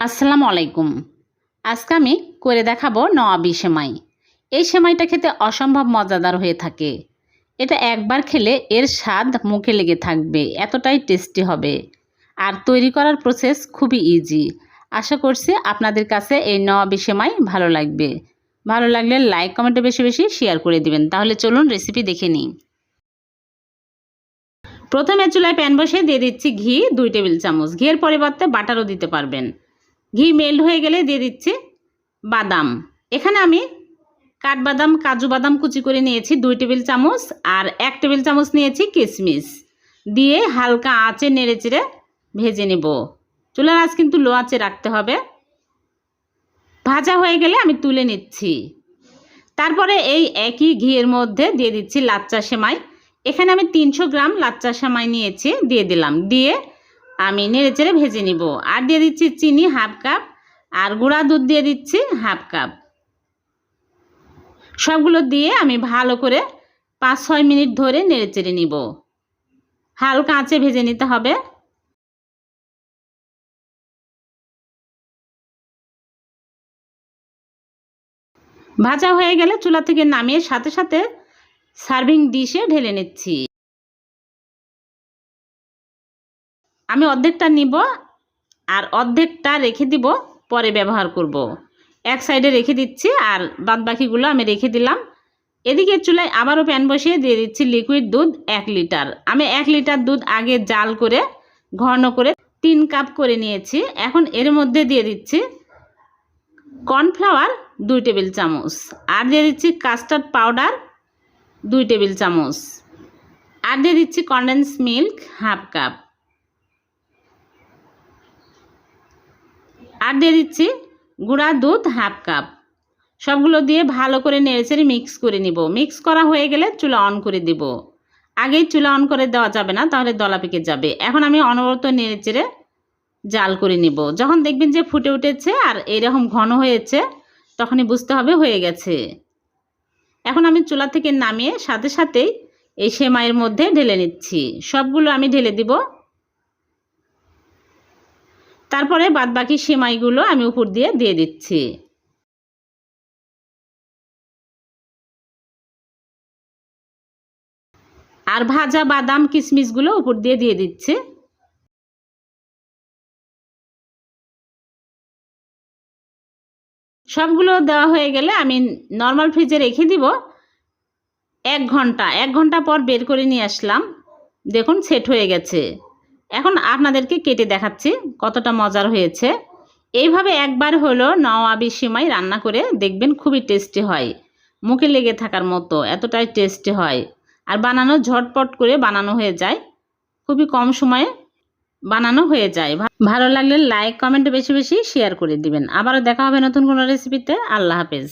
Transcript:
আসসালামু আলাইকুম। আজকে আমি করে দেখাবো নওয়াবি সেমাই। এই সেমাইটা খেতে অসম্ভব মজাদার হয়ে থাকে। এটা একবার খেলে এর স্বাদ মুখে লেগে থাকবে, এতটাই টেস্টি হবে। আর তৈরি করার প্রসেস খুবই ইজি আশা করছি আপনাদের কাছে এই নওয়াবি সেমাই ভালো লাগবে। ভালো লাগলে লাইক কমেন্টে বেশি বেশি শেয়ার করে দিবেন। তাহলে চলুন রেসিপি দেখে নিই। প্রথমে চুলায় প্যান বসিয়ে দিয়ে দিচ্ছি ঘি, দুই টেবিল চামচ। ঘিয়ের পরিবর্তে বাটারও দিতে পারবেন। ঘি মেল্ট হয়ে গেলে দিয়ে দিচ্ছি বাদাম। এখানে আমি কাঠবাদাম, কাজু বাদাম কুচি করে নিয়েছি দুই টেবিল চামচ আর এক টেবিল চামচ নিয়েছি কিশমিশ দিয়ে হালকা আঁচে নেড়ে চেড়ে ভেজে নেব। চুলার আঁচ কিন্তু লো আঁচে রাখতে হবে। ভাজা হয়ে গেলে আমি তুলে নিচ্ছি। তারপরে এই একই ঘিয়ের মধ্যে দিয়ে দিচ্ছি লাচ্চা সেমাই। এখানে আমি তিনশো গ্রাম লাচ্চা সেমাই নিয়েছি, দিয়ে দিলাম। দিয়ে আমি নেড়ে চেড়ে ভেজে নিব। আর দিয়ে দিচ্ছি চিনি হাফ কাপ, আর গুঁড়া দুধ দিয়ে দিচ্ছি হাফ কাপ। সবগুলো দিয়ে আমি ভালো করে পাঁচ ছয় মিনিট ধরে নেড়ে চেড়ে নিব। হালকা আঁচে ভেজে নিতে হবে। ভাজা হয়ে গেলে চুলা থেকে নামিয়ে সাথে সাথে সার্ভিং ডিশে ঢেলে নিচ্ছি। আমি অর্ধেকটা নিব আর অর্ধেকটা রেখে দিব, পরে ব্যবহার করব। এক সাইডে রেখে দিচ্ছি আর বাদ বাকিগুলো আমি রেখে দিলাম। এদিকে চুলায় আবারও প্যান বসিয়ে দিয়ে দিচ্ছি লিকুইড দুধ এক লিটার আমি এক লিটার দুধ আগে জাল করে, ঘন করে তিন কাপ করে নিয়েছি। এখন এর মধ্যে দিয়ে দিচ্ছি কর্নফ্লাওয়ার দুই টেবিল চামচ আর দিয়ে দিচ্ছি কাস্টার্ড পাউডার দুই টেবিল চামচ। আর দিয়ে দিচ্ছি কন্ডেন্স মিল্ক হাফ কাপ আর দিয়ে দিচ্ছি গুঁড়া দুধ হাফ কাপ। সবগুলো দিয়ে ভালো করে নেড়েচেড়ে মিক্স করে নিব। মিক্স করা হয়ে গেলে চুলা অন করে দিব। আগেই চুলা অন করে দেওয়া যাবে না, তাহলে দলা পেকে যাবে। এখন আমি অনবরত নেড়েচেড়ে জাল করে নিব। যখন দেখবেন যে ফুটে উঠেছে আর এরকম ঘন হয়েছে, তখনই বুঝতে হবে হয়ে গেছে। এখন আমি চুলা থেকে নামিয়ে সাথে সাথেই এই সেমাইয়ের মধ্যে ঢেলে নিচ্ছি। সবগুলো আমি ঢেলে দিব। তারপরে বাদবাকি সেমাইগুলো আমি উপর দিয়ে দিয়ে দিচ্ছি। আর ভাজা বাদাম কিশমিশগুলো উপর দিয়ে দিয়ে দিচ্ছি। সবগুলো দেওয়া হয়ে গেলে আমি নর্মাল ফ্রিজে রেখে দিব। এক ঘণ্টা এক ঘণ্টা পর বের করে নিয়ে আসলাম। দেখুন, সেট হয়ে গেছে। এখন আপনাদেরকে কেটে দেখাচ্ছি কতটা মজার হয়েছে। এইভাবে একবার হলো নওয়াবি সিমাই রান্না করে দেখবেন খুবই টেস্টি হয়। মুখে লেগে থাকার মতো, এতটাই টেস্টি হয়। আর বানানো ঝটপট করে বানানো হয়ে যায়। খুবই কম সময়ে বানানো হয়ে যায়। ভালো লাগলে লাইক কমেন্ট বেশি বেশি শেয়ার করে দিবেন। আবারও দেখা হবে নতুন কোনো রেসিপিতে আল্লাহ হাফেজ।